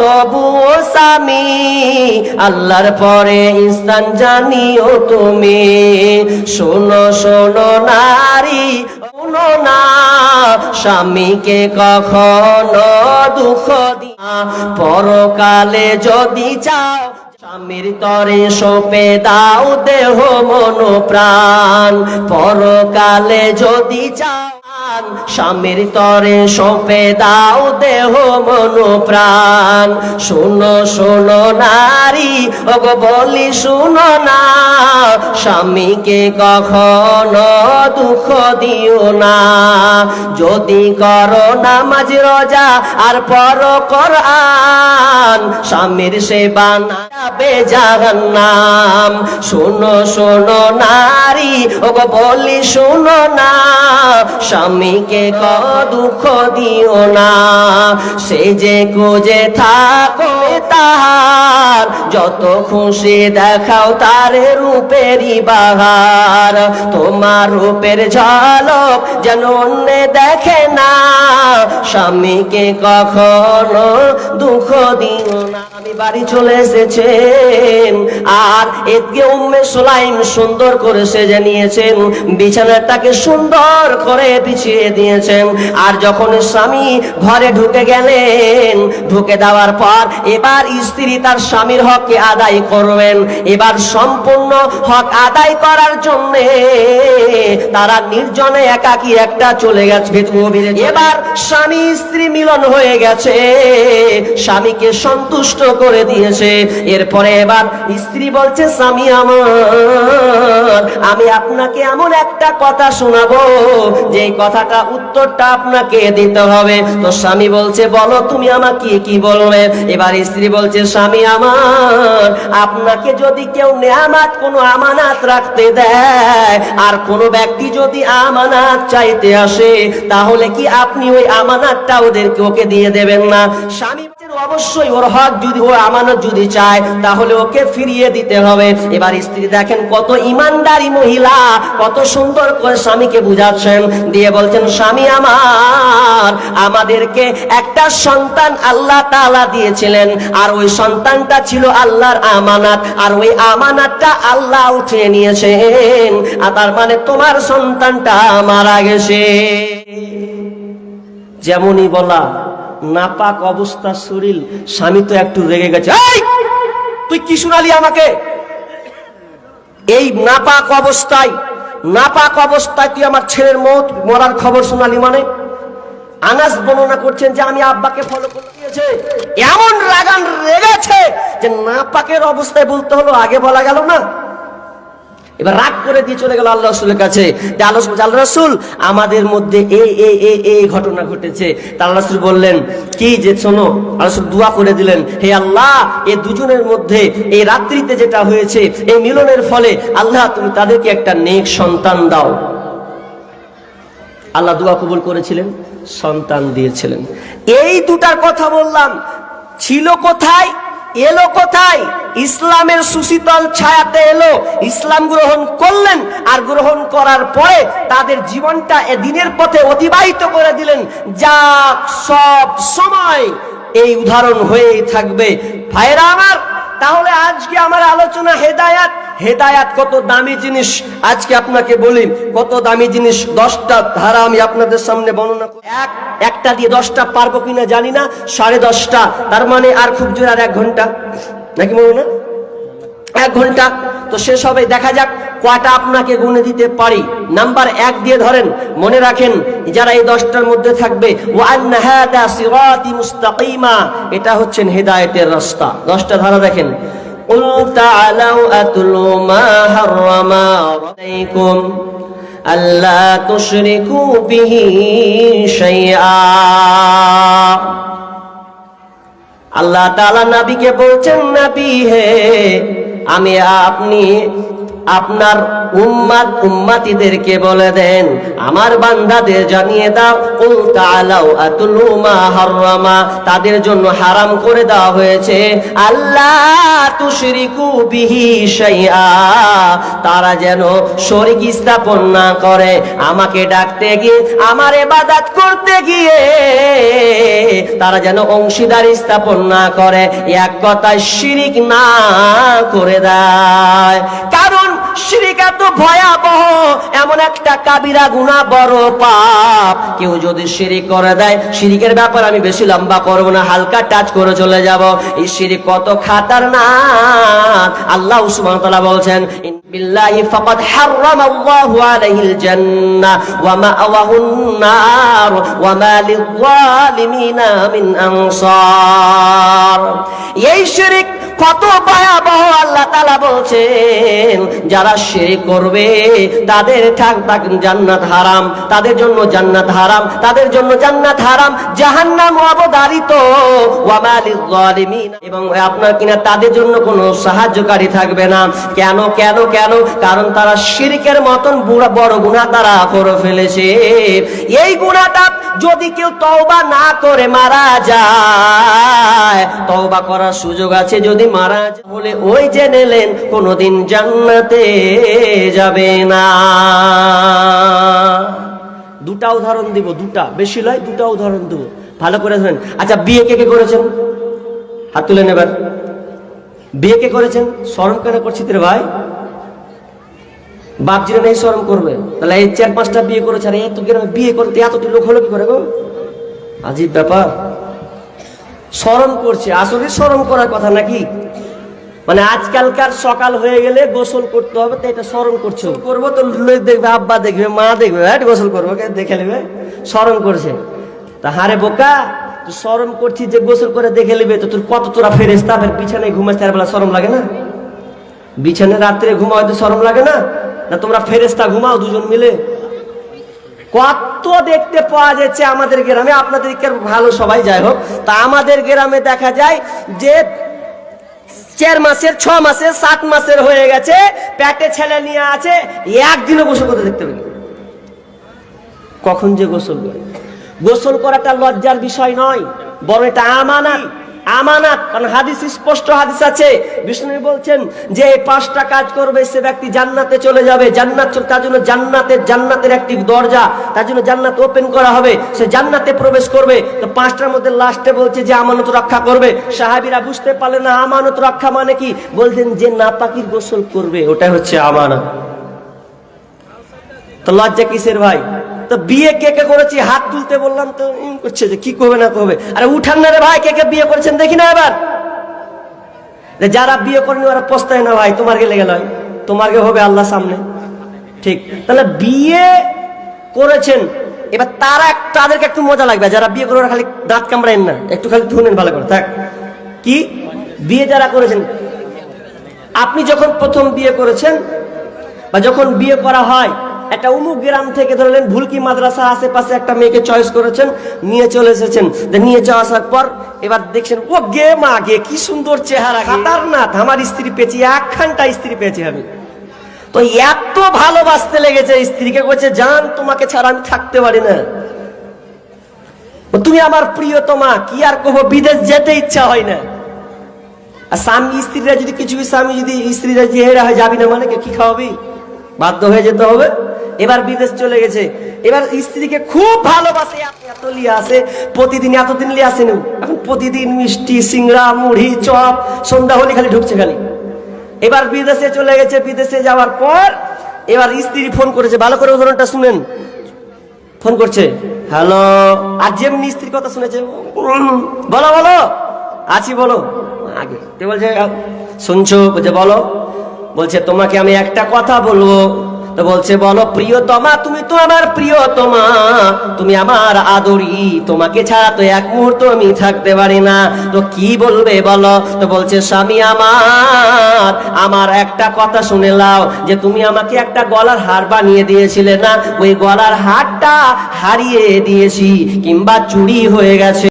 তবুও স্বামী, আল্লাহর পরে ইনসান জানিও তুমি। শোনো শোনো নারী, শোনো না, স্বামীকে কখনো দুঃখ দিয়া পরকালে যদি চাও, স্বামীর তরে সোপে দাও দেহ মন প্রাণ পরকালে যদি চাও স্বামীর তরে সপে দাও দেহ মন প্রাণ। শোনো শোনো নারী ওগো বলি শুনো না। স্বামীকে কখনো দুঃখ দিও না। যদি করো নামাজ, রোজা আর পর কোরআন, স্বামীর সেবা না যাবে শোনো শোনো নারী, ওগো বলি শোনো না, স্বামীকে ক দুঃখ দিও না। সে যে কুজে থাকো তাহার, যত খুশি দেখাও তার রূপেরই বাহার। তোমার রূপের ঝলক যেন অন্য দেখে না। স্বামীকে কখনো দুঃখ দিও না। আমি বাড়ি চলে এসেছেন। আর এদিকে উম্মে সোলাইম সুন্দর করে সেজে নিয়েছেন বিছানাটাকে সুন্দর করে পিছিয়ে দিয়েছেন। আর যখন স্বামী ঘরে ঢুকে গেলেন ঢুকে দেওয়ার পর এবার স্ত্রী তার স্বামীর হককে আদায় করবেন। এবার সম্পূর্ণ হক আদায় করার জন্য তারা নির্জনে একাকি একটা চলে গেছে। এবার স্বামী স্ত্রী মিলন হয়ে গেছে। স্বামীকে সন্তুষ্ট করে দিয়েছে। এরপরে এবার স্ত্রী বলছে, স্বামী আমার, আমি আপনাকে এমন একটা কথা শোনাবো যে কথাটা উত্তরটা আপনাকে দিতে হবে। তো স্বামী বলছে, বলো, তুমি আমাকে কি বলবে? এবার স্ত্রী বলছে, স্বামী আমার, আপনাকে যদি কেউ নেয়ামাত, কোনো আমানাত রাখতে দেয়, আর কোনো ব্যক্তি যদি আমানাত চাইতে আসে, তাহলে কি আপনি ওই আমানাতটা ওদেরকে ওকে দিয়ে দেবেন না? স্বামী অবশ্যই ওর হক যদি, ও আমানত যদি চায়, তাহলে ওকে ফিরিয়ে দিতে হবে। এবার স্ত্রী দেখেন কত ইমানদারি মহিলা, কত সুন্দর করে স্বামীকে বুঝাচ্ছেন। দিয়ে বলছেন, স্বামী আমার, আমাদেরকে একটা সন্তান আল্লাহ তালা দিয়েছিলেন। আর ওই সন্তানটা ছিল আল্লাহর আমানাত, আর ওই আমানাতটা আল্লাহ উঠিয়ে নিয়েছেন। আর তার মানে তোমার সন্তানটা মারা গেছে। যেমনই বলা নাপাক অবস্থা শরীর স্বামী তো একটু রেগে গেছে। "এই! তুই কি শুনালি আমাকে? এই নাপাক অবস্থায় নাপাক অবস্থায় তুই আমার ছেলের মত, মরার খবর শোনালি মানে? আনাস বর্ণনা করছেন যে আমি আব্বাকে ফলো করে দিয়েছে এমন রাগান রেগেছে যে নাপাকের অবস্থায় বলতে হলো, আগে বলা গেল না? এবার রাগ করে দিয়ে চলে গেল আল্লাহ রসুলের কাছে। আল্লাহ রসুল, আমাদের মধ্যে এই এই এই এই ঘটনা ঘটেছে। তা আল্লাহ রসুল বললেন, কি যে শোনো, আল্লাহ রসুল দোয়া করে দিলেন, হে আল্লাহ, এ দুজনের মধ্যে এই রাত্রিতে যেটা হয়েছে, এই মিলনের ফলে আল্লাহ তুমি তাদেরকে একটা নেক সন্তান দাও। আল্লাহ দোয়া কবুল করেছিলেন, সন্তান দিয়েছিলেন। এই দুটার কথা বললাম, ছিল কোথায়? এলো কোথায়? ইসলামের সুশীতল ছায়াতে এলো। ইসলাম গ্রহণ করলেন আর গ্রহণ করার পরে তাদের জীবনটা এ দিনের পথে অতিবাহিত করে দিলেন। যা সব সময় এই উদাহরণ হয়েই থাকবে। ভাইরা আমার তাহলে আজকে আমার আলোচনা হেদায়াত। হেদায়াত কত দামি জিনিস? আজকে আপনাকে বলি, কত দামি জিনিস? দশটা ধারা আমি আপনাদের সামনে বর্ণনা করি এক, একটা দিয়ে দশটা পারব কিনা জানি না, সাড়ে দশটা। তার মানে আর খুব জোর আর এক ঘণ্টা। নাকি বলো না? এক ঘন্টা তো শেষ হবে দেখা যাক কয়টা আপনাকে গুনে দিতে পারি নাম্বার এক দিয়ে ধরেন মনে রাখেন যারা এই দশটার মধ্যে থাকবে ও আন্না হাদা সিরাতি মুস্তাকিমা এটা হচ্ছেন হেদায়েতের রাস্তা দশটা ধারা দেখেন قل تعالوا أتلوا ما حرم عليكم ألا تشركوا به شيئا আল্লাহ তাআলা নবীকে বলছেন নবী হে আমি আপনি আপনার উম্মাত উম্মাতিদেরকে বলে দেন, আমার বান্দাদের জানিয়ে দাও, কুল তাআলাউ আতুলু মা হাররামা তাদের জন্য হারাম করে দেওয়া হয়েছে। আল্লাহ তুশরিকু বিহি শাইআ, তারা যেন শরীক স্থাপন না করে, আমাকে ডাকতে গিয়ে, আমার ইবাদত করতে গিয়ে, তারা যেন অংশীদার স্থাপন না করে। এক কথায় শিরিক না করে দেয় কারণ শিরিক এত ভয়াবহ, এমন একটা কাবিরা গুণা বড় পাপ। কেউ যদি শিরিক করে দেয়, শিরিকের ব্যাপার আমি বেশি লম্বা করব না, হালকা টাচ করে চলে যাব। এই শিরিক কত খাতার না আল্লাহ ওয়া তাআলা বলছেন বিল্লাহি ফাকাদ হারামাল্লাহু আলাইহিল জান্নাহ ওয়া মাআওয়াহুন নার ওয়া মা মিন আনসার। এই শিরিক কত ভয়াবহ আল্লাহ তাআলা বলছেন, যারা শিরিক করবে, তাদের থাক জান্নাত হারাম, তাদের জন্য জান্নাত হারাম, তাদের জন্য জান্নাত হারাম, জাহান্নাম অবধারিত। ওয়া এবং আপনার কিনা তাদের জন্য কোনো সাহায্যকারী থাকবে না। কেন কেন কেন? কারণ তারা শিরিকের মতন বুড়া, বড় গুনাহ তারা করে ফেলেছে। এই গুনাহটা যদি কেউ তওবা না করে মারা যায়, তওবা করার সুযোগ আছে যদি মারা ওই যে নিলেন জান্নাতে যাবে না। দুটা উদাহরণ দিব, দুটা। বেশি লয়, দুটা উদাহরণ দেব। ভালো করে ধরেন আচ্ছা বিয়ে কে কে করেছেন? হাত তুলে এবার। বিয়ে কে করেছেন? স্মরণ কেন করছিস রে ভাই? বাপ জিরা নেই স্মরণ করবে। তাহলে এই চার পাঁচটা বিয়ে করেছে, আর এত বিয়ে করতে এতটি লোক হলো কি করে গো? আজীব ব্যাপার। স্মরণ করছে। আসলে স্মরণ করার কথা নাকি? মানে আজকালকার সকাল হয়ে গেলে গোসল করতে হবে তো এটা স্মরণ করছ করব তো দেখবে, আব্বা দেখবে, মা দেখবে হ্যাঁ গোসল করব দেখে নেবে? স্মরণ করছে। তা হারে বোকা স্মরণ করছিস যে গোসল করে দেখে নেবে, তো তোর কত তোরা ফেরেস্তা ফের বিছানায় ঘুমাস তার বেলা সরম লাগে না? বিছানায় রাত্রে ঘুমাও তো সরম লাগে না? না তোমরা ফেরেস্তা ঘুমাও, দুজন মিলে কত দেখতে পাওয়া যাচ্ছে আমাদের গ্রামে? আপনাদেরকে ভালো সবাই? যাই হোক, তা আমাদের গ্রামে দেখা যায় যে চার মাসের, ছ মাসের, সাত মাসের হয়ে গেছে প্যাটে ছেলে নিয়ে আছে, একদিনও গোসল করতে দেখতে পেলি কখন যে গোসল গোসল করাটা লজ্জার বিষয় নয়, বরং এটা আমানাত। আমানাত, কারণ হাদিস, স্পষ্ট হাদিস আছে। বিষ্ণু বলছেন যে পাঁচটা কাজ করবে, সে ব্যক্তি জান্নাতে চলে যাবে। জান্নাত তার জন্য জান্নাতের জান্নাতের একটি দরজা, তার জন্য জান্নাত ওপেন করা হবে। সে জান্নাতে প্রবেশ করবে। তো পাঁচটার মধ্যে লাস্টে বলছে যে আমানত রক্ষা করবে। সাহাবিরা বুঝতে পারলে না, আমানত রক্ষা মানে কি? বলছেন যে নাপাকির গোসল করবে ওটা হচ্ছে আমানত। তো লজ্জা কিসের ভাই? তো বিয়ে কে কে করেছি? হাত তুলতে বললাম তো করছে যে কি করবে না করবে। আরে উঠান না রে ভাই, কে কে বিয়ে করেছেন দেখি না এবার। যারা বিয়ে করেনি ওরা পস্তায় না ভাই, তোমার গেলে গেল তোমার গে হবে আল্লাহ সামনে। ঠিক। তাহলে বিয়ে করেছেন, এবার তারা তাদেরকে একটু মজা লাগবে। যারা বিয়ে করে ওরা খালি দাঁত কামড়ায় না। একটু খালি ধুনেন ভালো করে, থাক। কি? বিয়ে যারা করেছেন, আপনি যখন প্রথম বিয়ে করেছেন বা যখন বিয়ে করা হয় একটা উমুক গ্রাম থেকে ধরলেন, ভুলকি মাদ্রাসা আশেপাশে একটা মেয়েকে চয়েস করেছেন, নিয়ে চলে এসেছেন। নিয়ে যাওয়া আসার পর এবার দেখছেন, ও গে মা গে, কি সুন্দর চেহারা খাতারনাথ, আমার স্ত্রী পেয়েছি, একখানটা স্ত্রী পেয়েছি আমি। তো এত ভালোবাসতে লেগেছে স্ত্রীকে বলছে জান, তোমাকে ছাড়া আমি থাকতে পারি না। তুমি আমার প্রিয়তমা, কি আর কহবো বিদেশ যেতে ইচ্ছা হয় না। আর স্বামী, স্ত্রীরা যদি কিছু, স্বামী যদি স্ত্রীরা যে হেরা হয় যাবি না মানে কি খাওয়াবি? বাধ্য হয়ে যেতে হবে। এবার বিদেশ চলে গেছে। এবার স্ত্রীকে খুব ভালোবাসে, এত- লিয়ে আসে প্রতিদিন এতদিন লিয়ে আসেন এখন প্রতিদিন মিষ্টি, সিংড়া, মুড়ি, চপ, সন্ধ্যা, হলে খালি ঢুকছে খালি। এবার বিদেশে চলে গেছে, বিদেশে যাওয়ার পর এবার স্ত্রী ফোন করেছে। ভালো করে উদাহরণটা শুনেন। ফোন করছে, হ্যালো। আর যেমনি স্ত্রীর কথা শুনেছে বলো বলো। আছি, বলো। আগে। কে বলছে, শুনছো? বলছে, বলো। বলছে, তোমাকে আমি একটা কথা বলব। বলছে, বলো, প্রিয়তমা, তুমি তো আমার প্রিয়তমা। তুমি আমার আদরি। তোমাকে ছাড়া তো এক মুহূর্ত আমি থাকতে পারি না। তো কি বলবে, বলো? তো বলছে, স্বামী আমার আমার একটা কথা শুনে লাও যে তুমি আমাকে একটা গলার হার বানিয়ে দিয়েছিলে না? ওই গলার হারটা হারিয়ে দিয়েছি, কিংবা চুরি হয়ে গেছে।